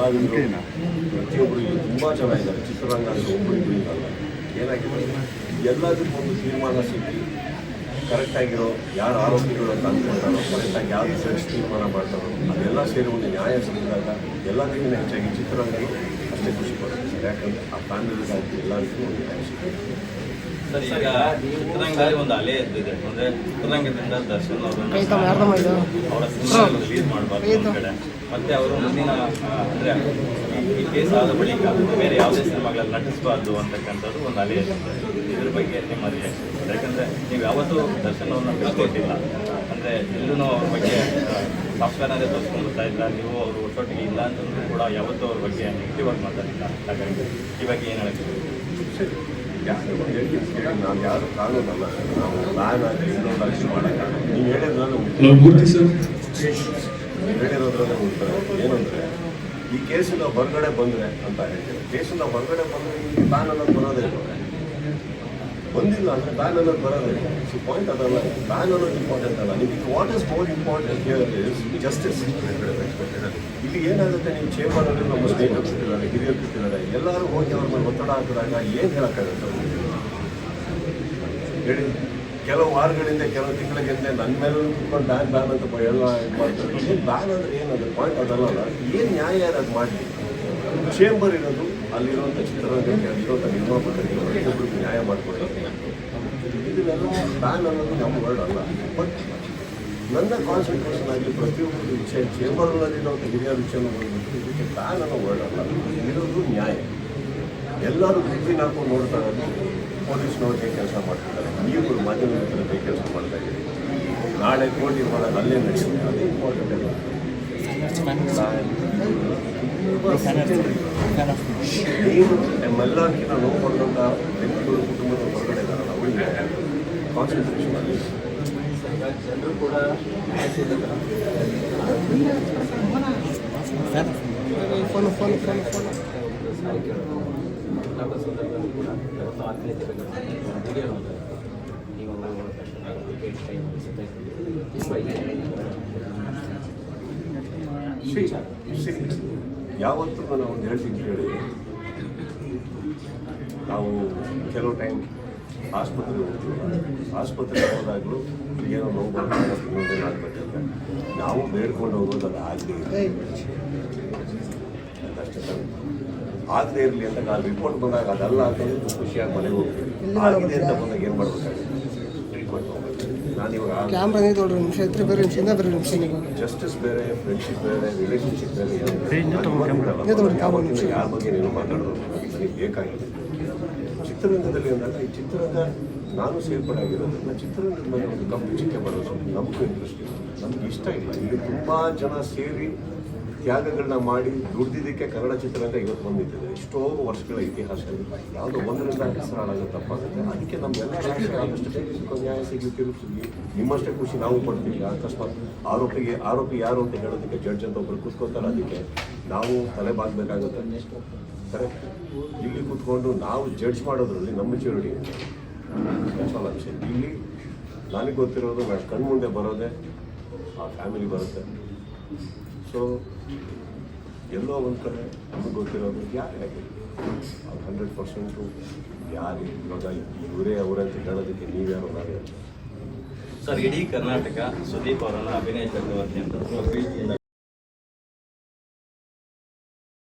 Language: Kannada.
ಕಲಾವಿದರು ಇಲ್ಲಿ ತುಂಬ ಜನ ಇದ್ದಾರೆ ಚಿತ್ರರಂಗ ಅಂದರೆ ಒಬ್ಬರು ಇಬ್ಬರು ಇರಲ್ಲ ಏನಾಗಿದೆ? ಎಲ್ಲದಕ್ಕೂ ಒಂದು ತೀರ್ಮಾನ ಸಿಕ್ಕಿ ಕರೆಕ್ಟಾಗಿರೋ ಯಾರು ಆರೋಪಿಗಳು ಅಂತ ಅಂದ್ಕೊಂಡಾರೋ ಕರೆಕ್ಟಾಗಿ ಯಾರು ಸೆಕ್ಸ್ ತೀರ್ಮಾನ ಮಾಡ್ತಾರೋ, ಅದೆಲ್ಲ ಸೇರಿ ಒಂದು ನ್ಯಾಯ ಸಿಕ್ಕಿದಾಗ ಎಲ್ಲದಕ್ಕಿಂತ ಹೆಚ್ಚಾಗಿ ಚಿತ್ರರಂಗಗಳು ಅಷ್ಟೇ ಖುಷಿ ಪಡ್ತಾರೆ ಯಾಕಂದರೆ ಆ ಫ್ಯಾಮಿಲಿಗಾಗಿ ಎಲ್ಲರಿಗೂ ಒಂದು ನ್ಯಾಯ ಸಿಕ್ಕಿದೆ. ಸರ್ ಈಗ ಚಿತ್ರರಂಗದಲ್ಲಿ ಒಂದು ಅಲೆ ಎದ್ದಿದೆ. ಅಂದ್ರೆ ಚಿತ್ರರಂಗದಿಂದ ದರ್ಶನ್ ಇದು? ಅವರ ಸಿನಿಮಾ ರಿಲೀಸ್ ಮಾಡಬಾರ್ದು ಒಂದ್ ಕಡೆ. ಮತ್ತೆ ಅವರು ಮುಂದಿನ ಅಂದ್ರೆ ಈ- ಈ ಕೇಸ್ ಆದ ಬಳಿಕ ಬೇರೆ ಯಾವುದೇ ಸಿನಿಮಾಗಳಲ್ಲಿ ನಟಿಸಬಾರ್ದು ಅಂತಕ್ಕಂಥದ್ದು ಒಂದು ಅಲೆ ಇರ್ತದೆ ಇದ್ರ ಬಗ್ಗೆ ನಿಮ್ಮ ರಿಯಾಕ್ಷನ್ ಯಾಕಂದ್ರೆ ನೀವು ಯಾವತ್ತೂ ದರ್ಶನ್ ಅವ್ರನ್ನ ಬಿಟ್ಕೊಟ್ಟಿಲ್ಲ. ಅಂದ್ರೆ ಎಲ್ಲೂ ಅವ್ರ ಬಗ್ಗೆ ಸಾಫ್ಟ್ವೇರ್ನಲ್ಲೇ ತೋರಿಸ್ಕೊಂಡು ಬರ್ತಾ ಇಲ್ಲ ನೀವು ಅವರು ಒಟ್ಟೊಟ್ಟಿಗೆ ಇಲ್ಲ ಅಂತಂದ್ರೂ ಕೂಡ ಯಾವತ್ತೂ ಅವ್ರ ಬಗ್ಗೆ ನೆಗೆಟಿವ್ ಆಗಿ ಮಾತಾಡಿಲ್ಲ. ಹಾಗಾಗಿ ಈ ಬಗ್ಗೆ ಏನು ಹೇಳ್ತೀವಿ ಯಾರು ಕೇಳಿ ನಾವು ಯಾರು ಕಾನೂನಲ್ಲ ನಾವು ಬ್ಯಾನ್ ಆಗಿ ಇನ್ನೊಂದು ಮಾಡೋಕ್ಕಾಗಲ್ಲ ನೀವು ಹೇಳಿದ್ರಲ್ಲ ನಾವು ನೀವು ಹೇಳಿರೋದ್ರಲ್ಲೇ ಉಂಟು. ಏನಂದ್ರೆ, ಈ ಕೇಸಿಂದ ಹೊರಗಡೆ ಬಂದ್ರೆ ಅಂತ ಹೇಳ್ತೀವಿ. ಕೇಸಿಂದ ಹೊರಗಡೆ ಬಂದ್ರೆ ಈ ಬ್ಯಾನ್ ಅನ್ನೋದು ಬರೋದೇ ಬಂದಿಲ್ಲ ಅಂದ್ರೆ ಬ್ಯಾನ್ ಅನ್ನೋದು ಬರೋದಿಲ್ಲ ಸೊ ಪಾಯಿಂಟ್ ಅದಲ್ಲ. ಬ್ಯಾನ್ ಅನ್ನೋದು ಇಂಪಾರ್ಟೆಂಟ್ ಅಲ್ಲ. ನಿಮಗೆ what is more important here is justice ಇಲ್ಲಿ ಏನಾಗುತ್ತೆ? ನೀವು ಚೇಂಬರ್ ಅಲ್ಲಿ ನಮ್ಮ ಸ್ನೇಹಿತರು ಕೂತಿದ್ದಾರೆ ಹಿರಿಯರು ಕೂತಿದ್ದಾರೆ ಎಲ್ಲರೂ ಹೋಗಿ ಅವ್ರ ಮೇಲೆ ಒತ್ತಡ ಹಾಕಿದಾಗ ಏನು ಹೇಳೋಕ್ಕಾಗುತ್ತೆ ಹೇಳಿ. ಕೆಲವು ವಾರಗಳಿಂದ, ಕೆಲವು ತಿಂಗಳಿಂದ ನನ್ನ ಮೇಲೆ ಕುತ್ಕೊಂಡು ಬ್ಯಾನ್ ಬ್ಯಾನ್ ಅಂತ ಎಲ್ಲ ಮಾಡ್ತಾರೆ. ಬ್ಯಾನ್ ಅಂದ್ರೆ ಏನದು ಪಾಯಿಂಟ್ ಅದಲ್ಲ ಏನು ನ್ಯಾಯ ಅದು ಮಾಡಿ ಚೇಂಬರ್ ಇರೋದು ಅಲ್ಲಿರುವಂಥ ಚಿತ್ರರಂಗಕ್ಕೆ ಅಲ್ಲಿರುವಂಥ ನಿರ್ಮಾಪಕರಿಗೆ ಪ್ರತಿಯೊಬ್ಬರಿಗೂ ನ್ಯಾಯ ಮಾಡಿಕೊಡೋದು ಇದನ್ನೆಲ್ಲ ಬ್ಯಾನ್ ಅನ್ನೋದು ನಮ್ಮ ವರ್ಡ್ ಅಲ್ಲ. ಬಟ್ ನನ್ನ ಕಾನ್ಸಂಟ್ರೇಷನ್ ಆಗಿ ಪ್ರತಿಯೊಬ್ಬರು ಇಚ್ಛೆ ಚೇಂಬರ್ನಲ್ಲಿರುವಂಥ ಹಿರಿಯ ವಿಷಯನ ಬಂದ್ಬಿಟ್ಟು ಇದಕ್ಕೆ ಬ್ಯಾನ್ ಅನ್ನೋ ವರ್ಡ್ ಅಲ್ಲ. ಇರೋದು ನ್ಯಾಯ. ಎಲ್ಲರೂ ದುಡ್ಡಿನ ಹಾಕೊಂಡು ನೋಡ್ತಾ ಇರೋದು ಪೊಲೀಸ್ನವ್ರಿಗೆ ಕೆಲಸ ಮಾಡ್ತಿದ್ದಾರೆ. ನೀವು ಮಾಧ್ಯಮ ಮಿತ್ರರಿಗೆ ಕೆಲಸ ಮಾಡ್ತಾ ಇದ್ದೀರಿ? ನಾಳೆ ಕೋರ್ಟ್ ಹೋದಾಗ ಅಲ್ಲೇ ನಡೆಯುತ್ತೆ. ಅದು ಇಂಪಾರ್ಟೆಂಟ್ ಅಲ್ಲ. ನೀವು ನಮ್ಮೆಲ್ಲರಿಗಿಂತ ನೋವು ಪಡೆದಂಥ ವ್ಯಕ್ತಿಗಳು ಕುಟುಂಬದ ಹೊರಗಡೆ ಇದ್ದಾರಲ್ಲ ಅವರಿಗೆ ಕಾನ್ಸಂಟ್ರೇಷನ್ ಅಲ್ಲಿ ಜನರು ಕೂಡ ಫೋನ್ ಫೋನ್ ಫೋನ್ ಫೋನ್ ಸಂದರ್ಭದಲ್ಲಿ ಕೂಡ ಯಾವತ್ತೂ ಆತ್ಮೀಯತೆ ಬಗ್ಗೆ ಹಿರಿಯರು ಅಂತಾರೆ. ನೀವು See, see, ಯಾವತ್ತೂ ನಾನು ಒಂದು ಹೇಳ್ತೀನಿ ಕೇಳಿ ನಾವು ಕೆಲವು ಟೈಮ್ ಆಸ್ಪತ್ರೆಗೆ ಹೋಗ್ತೀವಿ. ಆಸ್ಪತ್ರೆಗೆ ಹೋದಾಗಲೂ ಏನೋ ನೋವು ಬರ್ತಾರೆ ನಾವು ಬೇಡ್ಕೊಂಡು ಹೋಗೋದು ಅದು ಆಗಲಿ ಅಷ್ಟೇ. ಆಗದೆ ಇರಲಿ ಅಂತ ನಾನು ರಿಪೋರ್ಟ್ ಬಂದಾಗ ಅದಲ್ಲ ಅಂತಂದ್ರೆ ಖುಷಿಯಾಗಿ ಮನೆಗೆ ಹೋಗ್ತೀವಿ. ಆಗಿದೆ ಅಂತ ಬಂದಾಗ ಏನು ಮಾಡ್ಬೇಕಾಗಿತ್ತು? ಟ್ರೀಟ್ಮೆಂಟ್ ಹೋಗ್ಬೇಕು. ನಾನು ಇವಾಗ ಕ್ಯಾಮ್ರಾ ನೀವು ನೋಡ್ರಿ ನಿಮಿಷ ಇದ್ರೆ ಬೇರೆ ನಿಮಿಷದಿಂದ ಬೇರೆ ನಿಮಿಷ ನೀವು ಜಸ್ಟಿಸ್ ಬೇರೆ ಫ್ರೆಂಡ್ಶಿಪ್ ಬೇರೆ ರಿಲೇಷನ್ಶಿಪ್ ಬೇರೆ ಇದು? ಯಾರ ಬಗ್ಗೆ ನೀನು ಮಾತಾಡೋದು ನನಗೆ ಬೇಕಾಗಿದೆ ಚಿತ್ರರಂಗದಲ್ಲಿ ಅಂದಾಗ ಈ ಚಿತ್ರರಂಗ ನಾನು ಸೇರ್ಪಡೆ ಆಗಿರೋದ್ರಿಂದ ಚಿತ್ರರಂಗದ ಮೇಲೆ ಒಂದು ಚಿಕ್ಕೆ ಬರೋದು ನಮಗೂ ಇಂಟ್ರೆಸ್ಟ್ ಇಲ್ಲ ನಮ್ಗೆ ಇಷ್ಟ ಇಲ್ಲ ಇಲ್ಲಿ ತುಂಬ ಜನ ಸೇರಿ ತ್ಯಾಗಗಳನ್ನ ಮಾಡಿ ದುಡ್ದಿದ್ದಕ್ಕೆ ಕನ್ನಡ ಚಿತ್ರರಂಗ ಇವತ್ತು ಬಂದಿದ್ದೇವೆ ಎಷ್ಟೋ ವರ್ಷಗಳ ಇತಿಹಾಸ ಯಾವುದೋ ಒಂದರಿಂದ ಹೆಸರಾಳಾಗ ತಪ್ಪಾಗುತ್ತೆ. ಅದಕ್ಕೆ ಸಿಕ್ಕೋ ನ್ಯಾಯ ಸಿಗುತ್ತೆ ತಿರುಗಿ ಸಿಗಲಿ. ನಿಮ್ಮಷ್ಟೇ ಖುಷಿ ನಾವು ಪಡ್ತೀವಿ. ಅಕಸ್ಮಾತ್ ಆರೋಪಿಗೆ ಆರೋಪಿ ಯಾರು ಅಂತ ಹೇಳೋದಕ್ಕೆ ಜಡ್ಜ್ ಅಂತ ಒಬ್ರು ಕೂತ್ಕೋತಾರೆ ಅದಕ್ಕೆ ನಾವು ತಲೆ ಬಾಗಬೇಕಾಗುತ್ತೆ. ಕರೆಕ್ಟ್ ಇಲ್ಲಿ ಕೂತ್ಕೊಂಡು ನಾವು ಜಡ್ಜ್ ಮಾಡೋದ್ರಲ್ಲಿ ನಮ್ಮ ಮೆಚುರಿಟಿ ಇಲ್ಲಿ ನನಗೆ ಗೊತ್ತಿರೋದು ಕಣ್ಮುಂದೆ ಬರೋದೆ, ಆ ಫ್ಯಾಮಿಲಿ ಬರುತ್ತೆ. ಸೊ ಎಲ್ಲೋ ಒಂದು ಕಡೆ ನಮಗೆ ಗೊತ್ತಿರೋದು ಯಾರೇ ಆಗಿರಲಿ ಅವ್ರು ಹಂಡ್ರೆಡ್ ಪರ್ಸೆಂಟು ಯಾರು ಇವಾಗ ಇವರೇ ಅವರಂತ ಹೇಳೋದಕ್ಕೆ ನೀವ್ಯಾರು ನಾವೇ? ಸರ್ ಇಡೀ ಕರ್ನಾಟಕ ಸುದೀಪ್ ಅವರನ್ನು ಅಭಿನಯ ಚಕ್ರವರ್ತಿ ಅಂತ.